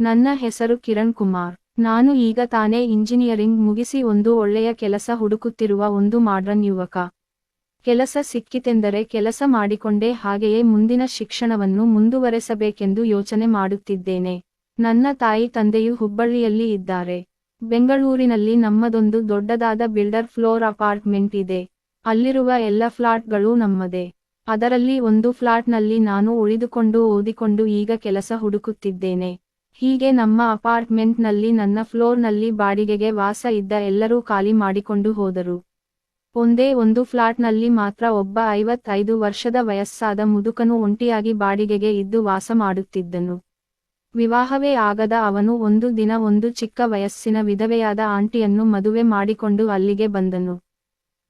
ನನ್ನ ಹೆಸರು ಕಿರಣ್ ಕುಮಾರ್. ನಾನು ಈಗ ತಾನೇ ಇಂಜಿನಿಯರಿಂಗ್ ಮುಗಿಸಿ ಒಂದು ಒಳ್ಳೆಯ ಕೆಲಸ ಹುಡುಕುತ್ತಿರುವ ಒಂದು ಮಾಡ್ರನ್ ಯುವಕ. ಕೆಲಸ ಸಿಕ್ಕಿತೆಂದರೆ ಕೆಲಸ ಮಾಡಿಕೊಂಡೇ ಹಾಗೆಯೇ ಮುಂದಿನ ಶಿಕ್ಷಣವನ್ನು ಮುಂದುವರೆಸಬೇಕೆಂದು ಯೋಚನೆ ಮಾಡುತ್ತಿದ್ದೇನೆ. ನನ್ನ ತಾಯಿ ತಂದೆಯು ಹುಬ್ಬಳ್ಳಿಯಲ್ಲಿ ಇದ್ದಾರೆ. ಬೆಂಗಳೂರಿನಲ್ಲಿ ನಮ್ಮದೊಂದು ದೊಡ್ಡದಾದ ಬಿಲ್ಡರ್ ಫ್ಲೋರ್ ಅಪಾರ್ಟ್ಮೆಂಟ್ ಇದೆ. ಅಲ್ಲಿರುವ ಎಲ್ಲ ಫ್ಲಾಟ್ಗಳು ನಮ್ಮದೇ. ಅದರಲ್ಲಿ ಒಂದು ಫ್ಲಾಟ್ನಲ್ಲಿ ನಾನು ಉಳಿದುಕೊಂಡು ಓದಿಕೊಂಡು ಈಗ ಕೆಲಸ ಹುಡುಕುತ್ತಿದ್ದೇನೆ. ಹೀಗೆ ನಮ್ಮ ಅಪಾರ್ಟ್ಮೆಂಟ್ನಲ್ಲಿ ನನ್ನ ಫ್ಲೋರ್ನಲ್ಲಿ ಬಾಡಿಗೆಗೆ ವಾಸ ಇದ್ದ ಎಲ್ಲರೂ ಖಾಲಿ ಮಾಡಿಕೊಂಡು ಹೋದರು. ಒಂದೇ ಒಂದು ಫ್ಲಾಟ್ನಲ್ಲಿ ಮಾತ್ರ ಒಬ್ಬ ಐವತ್ತೈದು ವರ್ಷದ ವಯಸ್ಸಾದ ಮುದುಕನು ಒಂಟಿಯಾಗಿ ಬಾಡಿಗೆಗೆ ಇದ್ದು ವಾಸ ಮಾಡುತ್ತಿದ್ದನು. ವಿವಾಹವೇ ಆಗದ ಅವನು ಒಂದು ದಿನ ಒಂದು ಚಿಕ್ಕ ವಯಸ್ಸಿನ ವಿಧವೆಯಾದ ಆಂಟಿಯನ್ನು ಮದುವೆ ಮಾಡಿಕೊಂಡು ಅಲ್ಲಿಗೆ ಬಂದನು.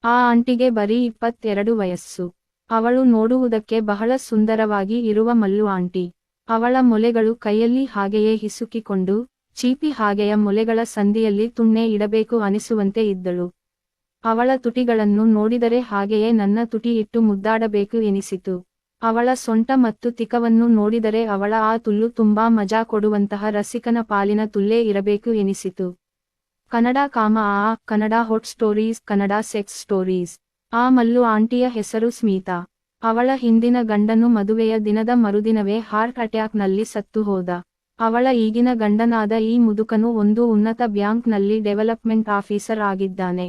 ಆ ಆಂಟಿಗೆ ಬರೀ ಇಪ್ಪತ್ತೆರಡು ವಯಸ್ಸು. ಅವಳು ನೋಡುವುದಕ್ಕೆ ಬಹಳ ಸುಂದರವಾಗಿ ಇರುವ ಮಲ್ಲು ಆಂಟಿ. ಅವಳ ಮೊಲೆಗಳು ಕೈಯಲ್ಲಿ ಹಾಗೆಯೇ ಹಿಸುಕಿಕೊಂಡು, ಚೀಪಿ ಹಾಗೆಯ ಮೊಲೆಗಳ ಸಂದಿಯಲ್ಲಿ ತುಣ್ಣೆ ಇಡಬೇಕು ಅನಿಸುವಂತೆ ಇದ್ದಳು. ಅವಳ ತುಟಿಗಳನ್ನು ನೋಡಿದರೆ ಹಾಗೆಯೇ ನನ್ನ ತುಟಿ ಇಟ್ಟು ಮುದ್ದಾಡಬೇಕು ಎನಿಸಿತು. ಅವಳ ಸೊಂಟ ಮತ್ತು ತಿಕವನ್ನು ನೋಡಿದರೆ ಅವಳ ಆ ತುಲ್ಲು ತುಂಬಾ ಮಜಾ ಕೊಡುವಂತಹ ರಸಿಕನ ಪಾಲಿನ ತುಲ್ಲೇ ಇರಬೇಕು ಎನಿಸಿತು. ಕನ್ನಡ ಕಾಮ ಆ, Kannada hot stories, Kannada sex stories. ಆ ಮಲ್ಲು ಆಂಟಿಯ ಹೆಸರು ಸ್ಮಿತಾ. ಅವಳ ಹಿಂದಿನ ಗಂಡನು ಮದುವೆಯ ದಿನದ ಮರುದಿನವೇ ಹಾರ್ಟ್ ಅಟ್ಯಾಕ್ನಲ್ಲಿ ಸತ್ತು ಹೋದ. ಅವಳ ಈಗಿನ ಗಂಡನಾದ ಈ ಮುದುಕನು ಒಂದು ಉನ್ನತ ಬ್ಯಾಂಕ್ನಲ್ಲಿ ಡೆವಲಪ್ಮೆಂಟ್ ಆಫೀಸರ್ ಆಗಿದ್ದಾನೆ.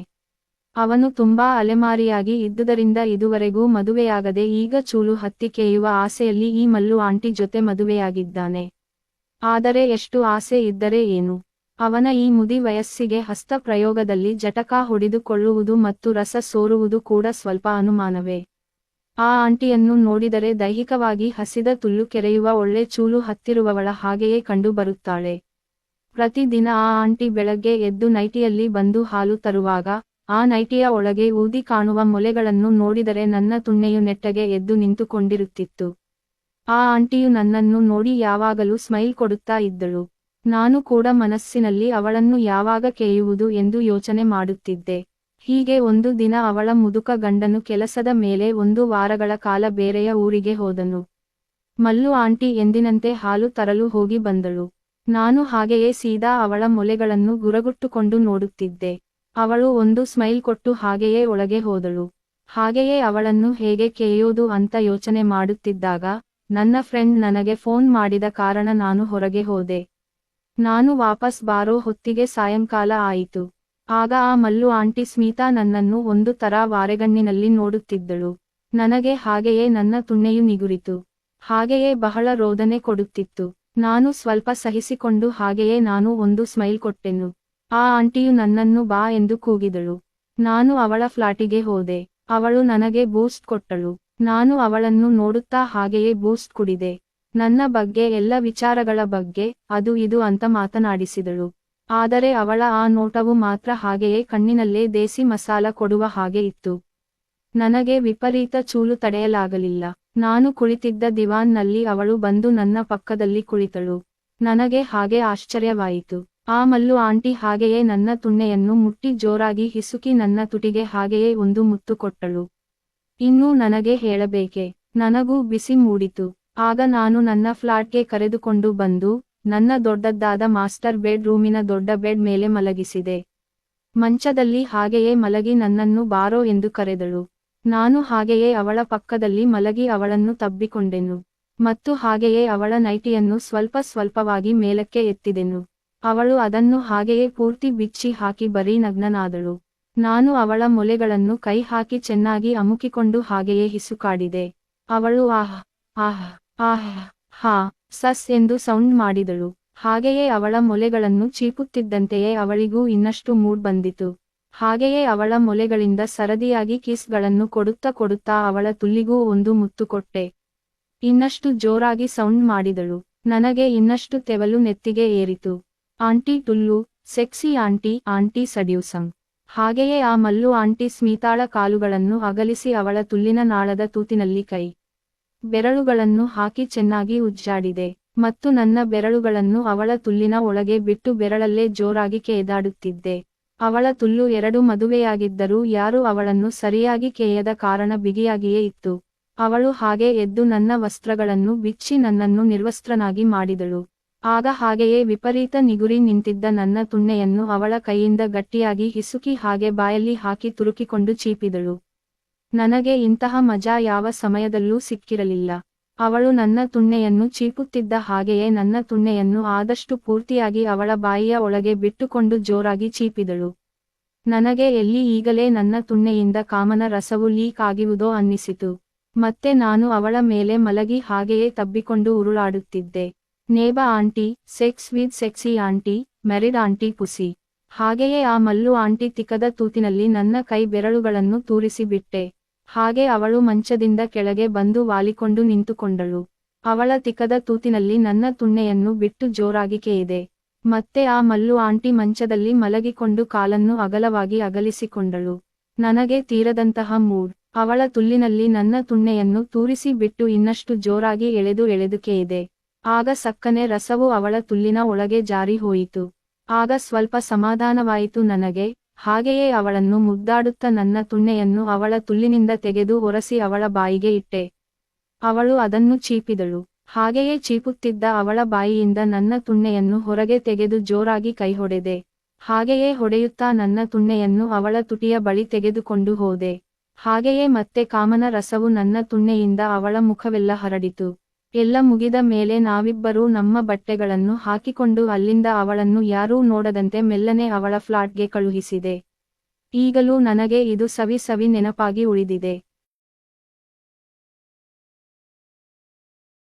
ಅವನು ತುಂಬಾ ಅಲೆಮಾರಿಯಾಗಿ ಇದ್ದುದರಿಂದ ಇದುವರೆಗೂ ಮದುವೆಯಾಗದೆ ಈಗ ಚೂಲು ಹತ್ತಿ ಕೇಯುವ ಆಸೆಯಲ್ಲಿ ಈ ಮಲ್ಲು ಆಂಟಿ ಜೊತೆ ಮದುವೆಯಾಗಿದ್ದಾನೆ. ಆದರೆ ಎಷ್ಟು ಆಸೆ ಇದ್ದರೆ ಏನು? ಅವನ ಈ ಮುದಿ ವಯಸ್ಸಿಗೆ ಹಸ್ತ ಪ್ರಯೋಗದಲ್ಲಿ ಜಟಕ ಹೊಡೆದುಕೊಳ್ಳುವುದು ಮತ್ತು ರಸ ಸೋರುವುದು ಕೂಡ ಸ್ವಲ್ಪ ಅನುಮಾನವೇ. ಆ ಆಂಟಿಯನ್ನು ನೋಡಿದರೆ ದೈಹಿಕವಾಗಿ ಹಸಿದ ತುಲ್ಲು ಕೆರೆಯುವ ಒಳ್ಳೆ ಚೂಲು ಹತ್ತಿರುವವಳ ಹಾಗೆಯೇ ಕಂಡು ಬರುತ್ತಾಳೆ. ಪ್ರತಿದಿನ ಆ ಆಂಟಿ ಬೆಳಗ್ಗೆ ಎದ್ದು ನೈಟಿಯಲ್ಲಿ ಬಂದು ಹಾಲು ತರುವಾಗ, ಆ ನೈಟಿಯ ಒಳಗೆ ಊದಿ ಕಾಣುವ ಮೊಲೆಗಳನ್ನು ನೋಡಿದರೆ ನನ್ನ ತುಣ್ಣೆಯು ನೆಟ್ಟಗೆ ಎದ್ದು ನಿಂತುಕೊಂಡಿರುತ್ತಿತ್ತು. ಆ ಆಂಟಿಯು ನನ್ನನ್ನು ನೋಡಿ ಯಾವಾಗಲೂ ಸ್ಮೈಲ್ ಕೊಡುತ್ತಾ ಇದ್ದಳು. ನಾನು ಕೂಡ ಮನಸ್ಸಿನಲ್ಲಿ ಅವಳನ್ನು ಯಾವಾಗ ಕೇಯುವುದು ಎಂದು ಯೋಚನೆ ಮಾಡುತ್ತಿದ್ದೆ. ಹೀಗೆ ಒಂದು ದಿನ ಅವಳ ಮುದುಕ ಗಂಡನು ಕೆಲಸದ ಮೇಲೆ ಒಂದು ವಾರಗಳ ಕಾಲ ಬೇರೆಯ ಊರಿಗೆ ಹೋದನು. ಮಲ್ಲು ಆಂಟಿ ಎಂದಿನಂತೆ ಹಾಲು ತರಲು ಹೋಗಿ ಬಂದಳು. ನಾನು ಹಾಗೆಯೇ ಸೀದಾ ಅವಳ ಮೊಲೆಗಳನ್ನು ಗುರಗುಟ್ಟುಕೊಂಡು ನೋಡುತ್ತಿದ್ದೆ. ಅವಳು ಒಂದು ಸ್ಮೈಲ್ ಕೊಟ್ಟು ಹಾಗೆಯೇ ಒಳಗೆ ಹೋದಳು. ಹಾಗೆಯೇ ಅವಳನ್ನು ಹೇಗೆ ಕೇಯೋದು ಅಂತ ಯೋಚನೆ ಮಾಡುತ್ತಿದ್ದಾಗ, ನನ್ನ ಫ್ರೆಂಡ್ ನನಗೆ ಫೋನ್ ಮಾಡಿದ ಕಾರಣ ನಾನು ಹೊರಗೆ ಹೋದೆ. ನಾನು ವಾಪಸ್ ಬಾರೋ ಹೊತ್ತಿಗೆ ಸಾಯಂಕಾಲ ಆಯಿತು. ಆಗ ಆ ಮಲ್ಲು ಆಂಟಿ ಸ್ಮಿತಾ ನನ್ನನ್ನು ಒಂದು ತರ ವಾರೆಗಣ್ಣಿನಲ್ಲಿ ನೋಡುತ್ತಿದ್ದಳು. ನನಗೆ ಹಾಗೆಯೇ ನನ್ನ ತುಣ್ಣೆಯು ನಿಗುರಿತು. ಹಾಗೆಯೇ ಬಹಳ ರೋದನೆ ಕೊಡುತ್ತಿತ್ತು. ನಾನು ಸ್ವಲ್ಪ ಸಹಿಸಿಕೊಂಡು ಹಾಗೆಯೇ ನಾನು ಒಂದು ಸ್ಮೈಲ್ ಕೊಟ್ಟೆನು. ಆ ಆಂಟಿಯು ನನ್ನನ್ನು ಬಾ ಎಂದು ಕೂಗಿದಳು. ನಾನು ಅವಳ ಫ್ಲಾಟಿಗೆ ಹೋದೆ. ಅವಳು ನನಗೆ ಬೂಸ್ಟ್ ಕೊಟ್ಟಳು. ನಾನು ಅವಳನ್ನು ನೋಡುತ್ತಾ ಹಾಗೆಯೇ ಬೂಸ್ಟ್ ಕುಡಿದೆ. ನನ್ನ ಬಗ್ಗೆ, ಎಲ್ಲ ವಿಚಾರಗಳ ಬಗ್ಗೆ, ಅದು ಇದು ಅಂತ ಮಾತನಾಡಿಸಿದಳು. ಆದರೆ ಅವಳ ಆ ನೋಟವು ಮಾತ್ರ ಹಾಗೆಯೇ ಕಣ್ಣಿನಲ್ಲೇ ದೇಸಿ ಮಸಾಲ ಕೊಡುವ ಹಾಗೆ ಇತ್ತು. ನನಗೆ ವಿಪರೀತ ಚೂಲು ತಡೆಯಲಾಗಲಿಲ್ಲ. ನಾನು ಕುಳಿತಿದ್ದ ದಿವಾನ್ನಲ್ಲಿ ಅವಳು ಬಂದು ನನ್ನ ಪಕ್ಕದಲ್ಲಿ ಕುಳಿತಳು. ನನಗೆ ಹಾಗೆ ಆಶ್ಚರ್ಯವಾಯಿತು. ಆ ಮಲ್ಲು ಆಂಟಿ ಹಾಗೆಯೇ ನನ್ನ ತುಣ್ಣೆಯನ್ನು ಮುಟ್ಟಿ ಜೋರಾಗಿ ಹಿಸುಕಿ ನನ್ನ ತುಟಿಗೆ ಹಾಗೆಯೇ ಒಂದು ಮುತ್ತು ಕೊಟ್ಟಳು. ಇನ್ನೂ ನನಗೆ ಹೇಳಬೇಕೆ? ನನಗೂ ಬಿಸಿ ಮೂಡಿತು. ಆಗ ನಾನು ನನ್ನ ಫ್ಲಾಟ್ಗೆ ಕರೆದುಕೊಂಡು ಬಂದು ನನ್ನ ದೊಡ್ಡದ್ದಾದ ಮಾಸ್ಟರ್ ಬೆಡ್ ರೂಮಿನ ದೊಡ್ಡ ಬೆಡ್ ಮೇಲೆ ಮಲಗಿಸಿದೆ. ಮಂಚದಲ್ಲಿ ಹಾಗೆಯೇ ಮಲಗಿ ನನ್ನನ್ನು ಬಾರೋ ಎಂದು ಕರೆದಳು. ನಾನು ಹಾಗೆಯೇ ಅವಳ ಪಕ್ಕದಲ್ಲಿ ಮಲಗಿ ಅವಳನ್ನು ತಬ್ಬಿಕೊಂಡೆನು. ಮತ್ತು ಹಾಗೆಯೇ ಅವಳ ನೈಟಿಯನ್ನು ಸ್ವಲ್ಪ ಸ್ವಲ್ಪವಾಗಿ ಮೇಲಕ್ಕೆ ಎತ್ತಿದೆನು. ಅವಳು ಅದನ್ನು ಹಾಗೆಯೇ ಪೂರ್ತಿ ಬಿಚ್ಚಿ ಹಾಕಿ ಬರೀ ನಗ್ನನಾದಳು. ನಾನು ಅವಳ ಮೊಲೆಗಳನ್ನು ಕೈ ಹಾಕಿ ಚೆನ್ನಾಗಿ ಅಮುಕಿಕೊಂಡು ಹಾಗೆಯೇ ಹಿಸುಕಾಡಿದೆ. ಅವಳು ಆಹ್ ಆಹ್ ಆಹ್, ಹಾ ಸಸ್ ಎಂದು ಸೌಂಡ್ ಮಾಡಿದಳು. ಹಾಗೆಯೇ ಅವಳ ಮೊಲೆಗಳನ್ನು ಚೀಪುತ್ತಿದ್ದಂತೆಯೇ ಅವಳಿಗೂ ಇನ್ನಷ್ಟು ಮೂಡ್ ಬಂದಿತು. ಹಾಗೆಯೇ ಅವಳ ಮೊಲೆಗಳಿಂದ ಸರದಿಯಾಗಿ ಕಿಸ್ಗಳನ್ನು ಕೊಡುತ್ತಾ ಕೊಡುತ್ತಾ ಅವಳ ತುಲ್ಲಿಗೂ ಒಂದು ಮುತ್ತು ಕೊಟ್ಟೆ. ಇನ್ನಷ್ಟು ಜೋರಾಗಿ ಸೌಂಡ್ ಮಾಡಿದಳು. ನನಗೆ ಇನ್ನಷ್ಟು ತೆವಲು ನೆತ್ತಿಗೆ ಏರಿತು. ಆಂಟಿ ಟುಲ್ಲು, ಸೆಕ್ಸಿ ಆಂಟಿ ಆಂಟಿ ಸಡ್ಯೂಸಂ. ಹಾಗೆಯೇ ಆ ಮಲ್ಲು ಆಂಟಿ ಸ್ಮಿತಾಳ ಕಾಲುಗಳನ್ನು ಅಗಲಿಸಿ ಅವಳ ತುಲ್ಲಿನ ನಾಳದ ತೂತಿನಲ್ಲಿ ಕೈ ಬೆರಳುಗಳನ್ನು ಹಾಕಿ ಚೆನ್ನಾಗಿ ಉಜ್ಜಾಡಿದೆ ಮತ್ತು ನನ್ನ ಬೆರಳುಗಳನ್ನು ಅವಳ ತುಲ್ಲಿನ ಒಳಗೆ ಬಿಟ್ಟು ಬೆರಳಲ್ಲೇ ಜೋರಾಗಿ ಕೇದಾಡುತ್ತಿದ್ದೆ. ಅವಳ ತುಲ್ಲು ಎರಡು ಮದುವೆಯಾಗಿದ್ದರೂ ಯಾರು ಅವಳನ್ನು ಸರಿಯಾಗಿ ಕೇಯದ ಕಾರಣ ಬಿಗಿಯಾಗಿಯೇ ಇತ್ತು. ಅವಳು ಹಾಗೆ ಎದ್ದು ನನ್ನ ವಸ್ತ್ರಗಳನ್ನು ಬಿಚ್ಚಿ ನನ್ನನ್ನು ನಿರ್ವಸ್ತ್ರನಾಗಿ ಮಾಡಿದಳು. ಆಗ ಹಾಗೆಯೇ ವಿಪರೀತ ನಿಗುರಿ ನಿಂತಿದ್ದ ನನ್ನ ತುಣ್ಣೆಯನ್ನು ಅವಳ ಕೈಯಿಂದ ಗಟ್ಟಿಯಾಗಿ ಹಿಸುಕಿ ಹಾಗೆ ಬಾಯಲ್ಲಿ ಹಾಕಿ ತುರುಕಿಕೊಂಡು ಚೀಪಿದಳು. ನನಗೆ ಇಂತಹ ಮಜಾ ಯಾವ ಸಮಯದಲ್ಲೂ ಸಿಕ್ಕಿರಲಿಲ್ಲ. ಅವಳು ನನ್ನ ತುಣ್ಣೆಯನ್ನು ಚೀಪುತ್ತಿದ್ದ ಹಾಗೆಯೇ ನನ್ನ ತುಣ್ಣೆಯನ್ನು ಆದಷ್ಟು ಪೂರ್ತಿಯಾಗಿ ಅವಳ ಬಾಯಿಯ ಒಳಗೆ ಬಿಟ್ಟುಕೊಂಡು ಜೋರಾಗಿ ಚೀಪಿದಳು. ನನಗೆ ಎಲ್ಲಿ ಈಗಲೇ ನನ್ನ ತುಣ್ಣೆಯಿಂದ ಕಾಮನ ರಸವು ಲೀಕ್ ಆಗಿವುದೋ ಅನ್ನಿಸಿತು. ಮತ್ತೆ ನಾನು ಅವಳ ಮೇಲೆ ಮಲಗಿ ಹಾಗೆಯೇ ತಬ್ಬಿಕೊಂಡು ಉರುಳಾಡುತ್ತಿದ್ದೆ. Neighbour aunty, sex with sexy aunty married aunty pussy. ಹಾಗೆಯೇ ಆ ಮಲ್ಲು ಆಂಟಿ ತಿಕ್ಕದ ತೂತಿನಲ್ಲಿ ನನ್ನ ಕೈ ಬೆರಳುಗಳನ್ನು ತೂರಿಸಿ ಬಿಟ್ಟೆ ಹಾಗೆ ಅವಳು ಮಂಚದಿಂದ ಕೆಳಗೆ ಬಂದು ವಾಲಿಕೊಂಡು ನಿಂತುಕೊಂಡಳು. ಅವಳ ತಿಕ್ಕದ ತೂತಿನಲ್ಲಿ ನನ್ನ ತುಣ್ಣೆಯನ್ನು ಬಿಟ್ಟು ಜೋರಾಗಿಕೆ ಇದೆ ಮತ್ತೆ ಆ ಮಲ್ಲು ಆಂಟಿ ಮಂಚದಲ್ಲಿ ಮಲಗಿಕೊಂಡು ಕಾಲನ್ನು ಅಗಲವಾಗಿ ಅಗಲಿಸಿಕೊಂಡಳು. ನನಗೆ ತೀರದಂತಹ ಮೂಡ್. ಅವಳ ತುಲ್ಲಿನಲ್ಲಿ ನನ್ನ ತುಣ್ಣೆಯನ್ನು ತೂರಿಸಿ ಬಿಟ್ಟು ಇನ್ನಷ್ಟು ಜೋರಾಗಿ ಎಳೆದು ಎಳೆದು ಕೇಯಿದೆ. ಆಗ ಸಕ್ಕನೆ ರಸವು ಅವಳ ತುಲ್ಲಿನ ಒಳಗೆ ಜಾರಿ ಹೋಯಿತು. ಆಗ ಸ್ವಲ್ಪ ಸಮಾಧಾನವಾಯಿತು ನನಗೆ. ಹಾಗೆಯೇ ಅವಳನ್ನು ಮುದ್ದಾಡುತ್ತ ನನ್ನ ತುಣ್ಣೆಯನ್ನು ಅವಳ ತುಲ್ಲಿನಿಂದ ತೆಗೆದು ಒರಸಿ ಅವಳ ಬಾಯಿಗೆ ಇಟ್ಟೆ. ಅವಳು ಅದನ್ನು ಚೀಪಿದಳು. ಹಾಗೆಯೇ ಚೀಪುತ್ತಿದ್ದ ಅವಳ ಬಾಯಿಯಿಂದ ನನ್ನ ತುಣ್ಣೆಯನ್ನು ಹೊರಗೆ ತೆಗೆದು ಜೋರಾಗಿ ಕೈ ಹೊಡೆದೆ ಹಾಗೆಯೇ ಹೊಡೆಯುತ್ತಾ ನನ್ನ ತುಣ್ಣೆಯನ್ನು ಅವಳ ತುಟಿಯ ಬಳಿ ತೆಗೆದುಕೊಂಡು ಹೋದೆ. ಹಾಗೆಯೇ ಮತ್ತೆ ಕಾಮನ ರಸವು ನನ್ನ ತುಣ್ಣೆಯಿಂದ ಅವಳ ಮುಖವೆಲ್ಲ ಹರಡಿತು. ಎಲ್ಲ ಮುಗಿದ ಮೇಲೆ ನಾವಿಬ್ಬರೂ ನಮ್ಮ ಬಟ್ಟೆಗಳನ್ನು ಹಾಕಿಕೊಂಡು ಅಲ್ಲಿಂದ ಅವಳನ್ನು ಯಾರೂ ನೋಡದಂತೆ ಮೆಲ್ಲನೆ ಅವಳ ಫ್ಲಾಟ್ಗೆ ಕಳುಹಿಸಿದೆ. ಈಗಲೂ ನನಗೆ ಇದು ಸವಿ ಸವಿ ನೆನಪಾಗಿ ಉಳಿದಿದೆ.